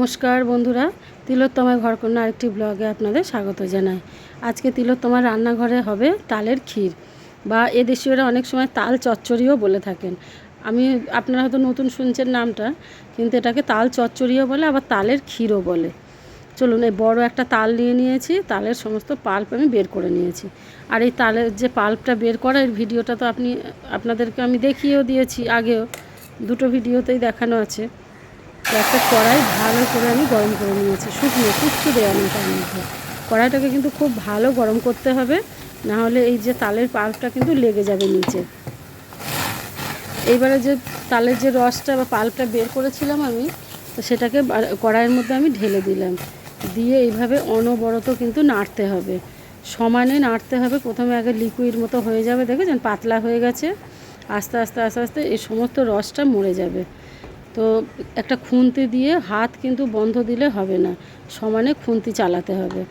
নমস্কার বন্ধুরা, তিলোত্তমার ঘরকন্যা আরেকটি ব্লগে আপনাদের স্বাগত জানাই। আজকে তিলোত্তমার রান্নাঘরে হবে তালের ক্ষীর বা এদেশীয়রা অনেক সময় তাল চচ্চড়িও বলে থাকেন। আমি, আপনারা হয়তো নতুন শুনছেন নামটা, কিন্তু এটাকে তাল চচ্চড়িও বলে, আবার তালের ক্ষীরও বলে। চলুন, এই বড় একটা তাল নিয়ে নিয়েছি, তালের সমস্ত পাল্প আমি বের করে নিয়েছি। আর এই তালের যে পাল্পটা বের করা, এর ভিডিওটা তো আপনি, আপনাদেরকে আমি দেখিয়েও দিয়েছি, আগেও। দুটো ভিডিওতেই দেখানো আছে। একটা কড়াই ভালো করে আমি গরম করে নিয়েছি, শুকনো কিচ্ছু দেওয়া নেই তার মধ্যে। কড়াইটাকে কিন্তু খুব ভালো গরম করতে হবে, না হলে এই যে তালের পাল্পটা কিন্তু লেগে যাবে নিচে। এইবারে যে তালের যে রসটা বা পাল্পটা বের করেছিলাম আমি, তো সেটাকে কড়াইয়ের মধ্যে আমি ঢেলে দিলাম। দিয়ে এইভাবে অনবরত কিন্তু নাড়তে হবে। সমানে নাড়তে হবে, প্রথমে আগে লিকুইড মতো হয়ে যাবে, দেখেছেন? পাতলা হয়ে গেছে। আস্তে আস্তে আস্তে আস্তে এই সমস্ত রসটা মরে যাবে। তো একটা খুন্তি দিয়ে হাত কিন্তু বন্ধ দিলে হবে না, সমানে খুন্তি চালাতে হবে।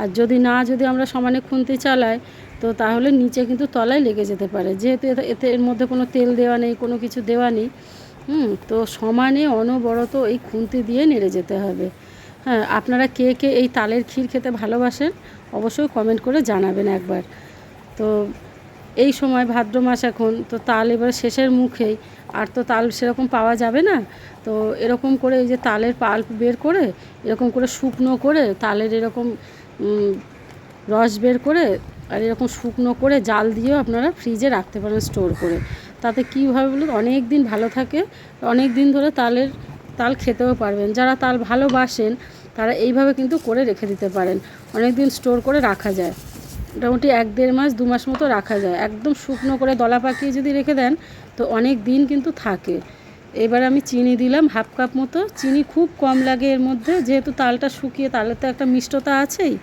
আর যদি না, যদি আমরা সমানে খুন্তি চালাই, তো তাহলে নিচে কিন্তু তলায় লেগে যেতে পারে। যেহেতু এতে এর মধ্যে কোনো তেল দেওয়া নেই, কোনো কিছু দেওয়া নেই, হুম, তো সমানে অনবরত এই খুন্তি দিয়ে নেড়ে যেতে হবে। হ্যাঁ আপনারা কে কে এই তালের ক্ষীর খেতে ভালোবাসেন, অবশ্যই কমেন্ট করে জানাবেন একবার। তো এই সময় ভাদ্র মাস এখন, তো তাল এবার শেষের মুখেই। আর তো তাল সেরকম পাওয়া যাবে না। তো এরকম করে এই যে তালের পাল্প বের করে, এরকম করে শুকনো করে তালের এরকম রস বের করে আর এরকম শুকনো করে জাল দিয়েও আপনারা ফ্রিজে রাখতে পারেন স্টোর করে। তাতে কী হবে বলুন? অনেক দিন ভালো থাকে, অনেক দিন ধরে তালের, তাল খেতেও পারবেন। যারা তাল ভালোবাসেন, তারা এইভাবে কিন্তু করে রেখে দিতে পারেন। অনেক দিন স্টোর করে রাখা যায়। মোটামুটি এক দেড় মাস, দু মাস মতো রাখা যায়। একদম শুকনো করে দলা পাকিয়ে যদি রেখে দেন, তো অনেক দিন কিন্তু থাকে। এবার আমি চিনি দিলাম হাফ কাপ মতো। চিনি খুব কম লাগে এর মধ্যে, যেহেতু তালটা শুকিয়ে তালের তো একটা মিষ্টতা আছেই।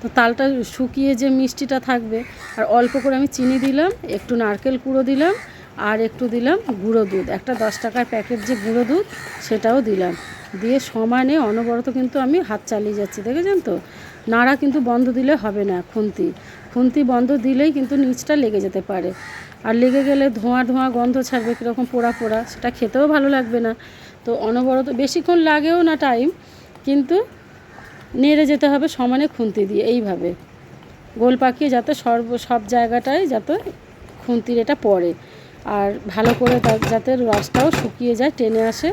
তো তালটা শুকিয়ে যে মিষ্টিটা থাকবে, আর অল্প করে আমি চিনি দিলাম, একটু নারকেল কুড়ো দিলাম আর একটু দিলাম গুঁড়ো দুধ। একটা দশ টাকার প্যাকেট যে গুঁড়ো দুধ, সেটাও দিলাম। দিয়ে সমানে অনবরত কিন্তু আমি হাত চালিয়ে যাচ্ছি, দেখেছেন তো? নাড়া কিন্তু বন্ধ দিলে হবে না, খুন্তি। খুন্তি বন্ধ দিলেই কিন্তু নিচটা লেগে যেতে পারে। আর লেগে গেলে ধোঁয়া ধোঁয়া গন্ধ ছাড়বে, কীরকম পোড়া পোড়া, সেটা খেতেও ভালো লাগবে না। তো অনবরত, বেশিক্ষণ লাগেও না টাইম, কিন্তু নেড়ে যেতে হবে সমানে খুন্তি দিয়ে, এইভাবে। গোল পাকিয়ে যাতে সর্ব, সব জায়গাটায় যাতে খুন্তির এটা পড়ে। আর ভালো করে যাতে রসটাও শুকিয়ে যায়, টেনে আসে,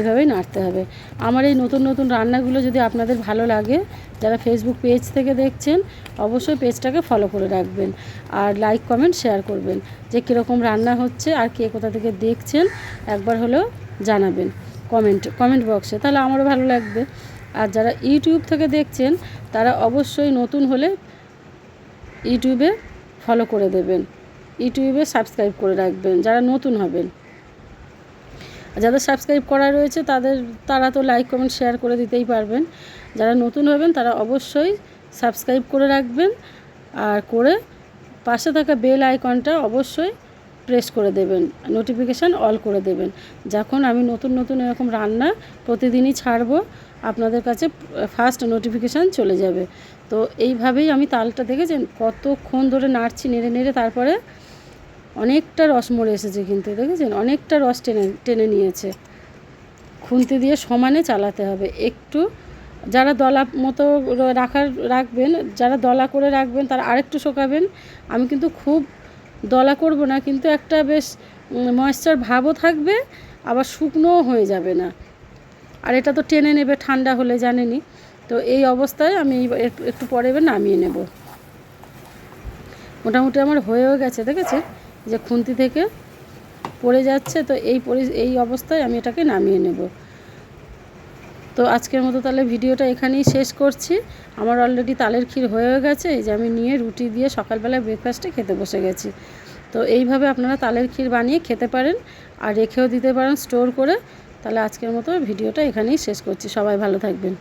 এভাবেই নাড়তে হবে। আমার এই নতুন নতুন রান্নাগুলো যদি আপনাদের ভালো লাগে, যারা ফেসবুক পেজ থেকে দেখছেন, অবশ্যই পেজটাকে ফলো করে রাখবেন আর লাইক কমেন্ট শেয়ার করবেন যে কীরকম রান্না হচ্ছে আর কে কোথা থেকে দেখছেন, একবার হলেও জানাবেন কমেন্ট কমেন্ট বক্সে তাহলে আমারও ভালো লাগবে। আর যারা ইউটিউব থেকে দেখছেন, তারা অবশ্যই নতুন হলে ইউটিউবে ফলো করে দেবেন। ইউটিউবে সাবস্ক্রাইব করে রাখবেন, যারা নতুন হবেন। যাদের সাবস্ক্রাইব করা রয়েছে, তাদের, তারা তো লাইক কমেন্ট শেয়ার করে দিতেই পারবেন। যারা নতুন হবেন, তারা অবশ্যই সাবস্ক্রাইব করে রাখবেন। আর করে পাশে থাকা বেল আইকনটা অবশ্যই প্রেস করে দেবেন নোটিফিকেশান অল করে দেবেন। যখন আমি নতুন নতুন এরকম রান্না প্রতিদিনই ছাড়বো, আপনাদের কাছে ফার্স্ট নোটিফিকেশান চলে যাবে। তো এইভাবেই আমি তালটা দেখেছেন? কতক্ষণ ধরে নাড়ছি, নেড়ে নেড়ে তারপরে অনেকটা রস মরে এসেছে কিন্তু, দেখেছেন? অনেকটা রস টেনে টেনে নিয়েছে। খুন্তি দিয়ে সমানে চালাতে হবে। একটু যারা দলা মতো রাখার, রাখবেন, যারা দলা করে রাখবেন, তারা আরেকটু শোকাবেন। আমি কিন্তু খুব দলা করব না, কিন্তু একটা বেশ ময়েশ্চার ভাবও থাকবে, আবার শুকনোও হয়ে যাবে না। আর এটা তো টেনে নেবে, ঠান্ডা হলে জানেনই। তো এই অবস্থায় আমি একটু পরে এবার নামিয়ে নেব। মোটামুটি আমার হয়েও গেছে, দেখেছে? যে খুন্তি থেকে পড়ে যাচ্ছে, তো এই এই অবস্থায় আমি এটাকে নামিয়ে নেব। তো আজকের মতো তাহলে ভিডিওটা এখানেই শেষ করছি। আমার অলরেডি তালের ক্ষীর হয়ে গেছে, এই যে আমি নিয়ে রুটি দিয়ে সকালবেলায় ব্রেকফাস্টে খেতে বসে গেছি। তো এইভাবে আপনারা তালের ক্ষীর বানিয়ে খেতে পারেন আর রেখেও দিতে পারেন স্টোর করে। তাহলে আজকের মতো ভিডিওটা এখানেই শেষ করছি। সবাই ভালো থাকবেন।